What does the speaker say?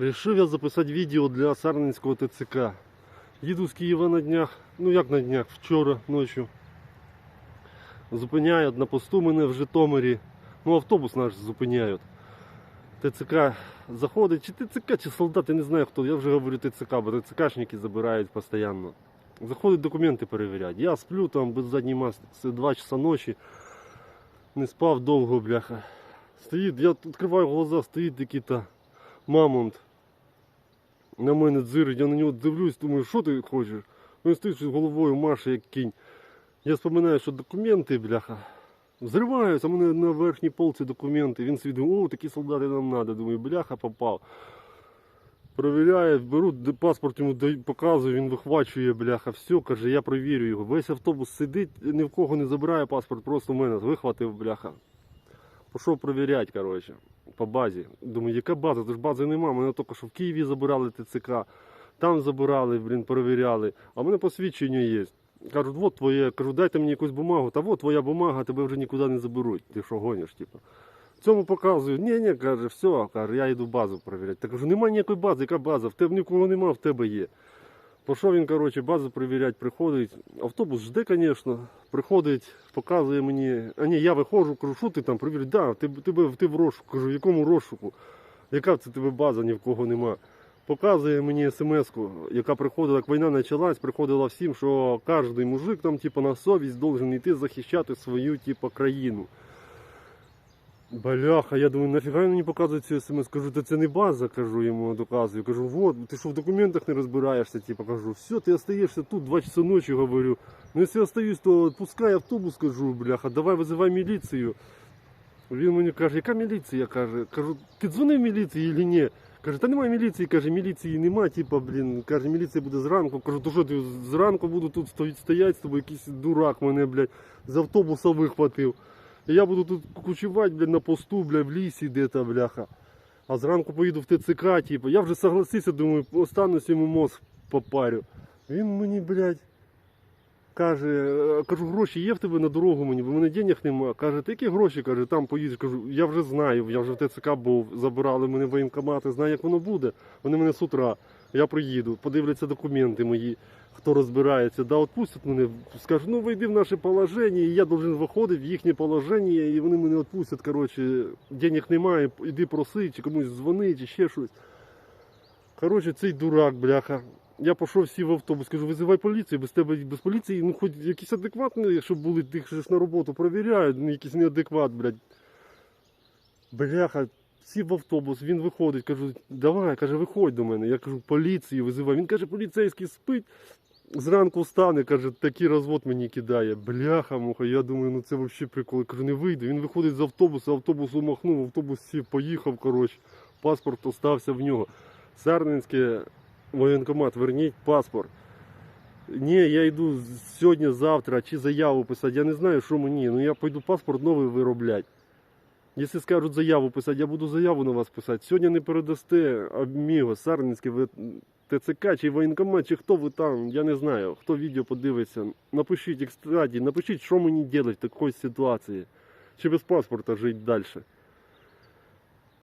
Рішив я записати відео для Сарненського ТЦК. Їду з Києва на днях, ну як на днях, вчора ночі. Зупиняють на посту мене в Житомирі. Ну, автобус наш зупиняють. ТЦК заходить, чи ТЦК, чи солдат, я не знаю хто. Я вже говорю ТЦК, бо ТЦКшники забирають постійно. Заходять документи перевіряти. Я сплю там без задньої маски, це 2 часа ночі. Не спав довго, бляха. Стоїть, я відкриваю глаза, стоїть який-то мамонт. На мене дзирить, я на нього дивлюсь, думаю, що ти хочеш? Він стоїть щось головою маше, як кінь. Я споминаю, що документи, бляха. Взриваються, а мене на верхній полці документи. Він собі о, такі солдати нам треба. Думаю, бляха попав. Провіряє, беру паспорт йому показую, він вихвачує, бляха, все, каже, я провірю його. Весь автобус сидить, ні в кого не забирає паспорт, просто в мене вихватив, бляха. Пішов провіряти, коротше, по базі. Думаю, яка база? Тож бази нема. Мене тільки що в Києві забирали ТЦК, там забирали, блін, перевіряли. А в мене посвідчення є. Кажуть, от твоє, кажу, дайте мені якусь бумагу, та от твоя бумага, тебе вже нікуди не заберуть. Ти що гониш, типу. Цьому показую, ні, ні, каже, все, каже, я йду базу перевіряти. Так кажу, немає ніякої бази, яка база? В тебе нікого нема, в тебе є. Пішов він, коротше, базу перевіряти, приходить. Автобус жде, звісно. Приходить, показує мені. А ні, я виходжу, кажу, що ти там перевіряєш? Да, ти, тебе, ти в розшуку. Кажу, в якому розшуку? Яка це тебе база, ні в кого нема. Показує мені смс-ку, яка приходила, як війна почалась, приходила всім, що кожен мужик там, типу, на совість должен йти захищати свою, типу, країну. Бляха, я думаю, нафіга він мені показує цю смс? Кажу, та це не база, кажу йому, доказую. Кажу, вот, ти що в документах не розбираєшся, типу, кажу, все, ти остаєшся тут, 2 часа ночі, говорю. Ну, якщо остаюсь, то пускай автобус, кажу, бляха, давай визивай міліцію. Він мені каже, яка міліція? каже, кажу, ти дзвонив міліції чи ні? Каже, та немає міліції, каже, міліції нема, типа, блін, каже, міліція буде зранку. Кажу, то що ти зранку буду тут стоїть, стоять з тобою, якийсь дурак мене, блядь, з автобуса вихватив. Я буду тут кучувати, блядь, на посту, блядь, в лісі де-то, бляха. А зранку поїду в ТЦК, типу. Я вже согласився, думаю, останусь йому мозг попарю. Він мені, блядь, каже, е, кажу, гроші є в тебе на дорогу мені, бо в мене денег нема. Каже, ти які гроші? Каже, там поїдеш. Кажу, я вже знаю, я вже в ТЦК був, забирали мене воєнкомати, знаю, як воно буде. Вони мене з утра. Я приїду, подивляться документи мої, хто розбирається, да, відпустять мене, скажуть, ну вийди в наше положення, і я должен виходити в їхнє положення, і вони мене відпустять. Коротше, денег немає, іди проси, чи комусь дзвони, чи ще щось. Коротше, цей дурак, бляха. Я пішов сів в автобус, кажу, визивай поліцію, без тебе без поліції, ну хоч якісь адекватні, якщо були тих ж на роботу, перевіряють, ну якийсь неадекват, блядь. Бляха, сів в автобус, він виходить, кажу, давай, каже, виходь до мене. Я кажу, поліцію визивай. Він каже, поліцейський спить. Зранку встане, каже, такий розвод мені кидає. Бляха, муха. Я думаю, ну це взагалі прикол. Я кажу, не вийду. Він виходить з автобуса, автобус умахнув, автобус сів, поїхав, коротше. Паспорт остався в нього. Сарненське воєнкомат, верніть паспорт. Ні, я йду сьогодні, завтра, чи заяву писати. Я не знаю, що мені. Ну я пойду паспорт новий виробляти. Якщо скажуть заяву писати, я буду заяву на вас писати. Сьогодні не передасте Аміго, Сарницьке, ви ТЦК чи воєнкомат, чи хто ви там, я не знаю. Хто відео подивиться. Напишіть, кстати, напишіть, що мені робити в такій ситуації. Чи без паспорта жити далі.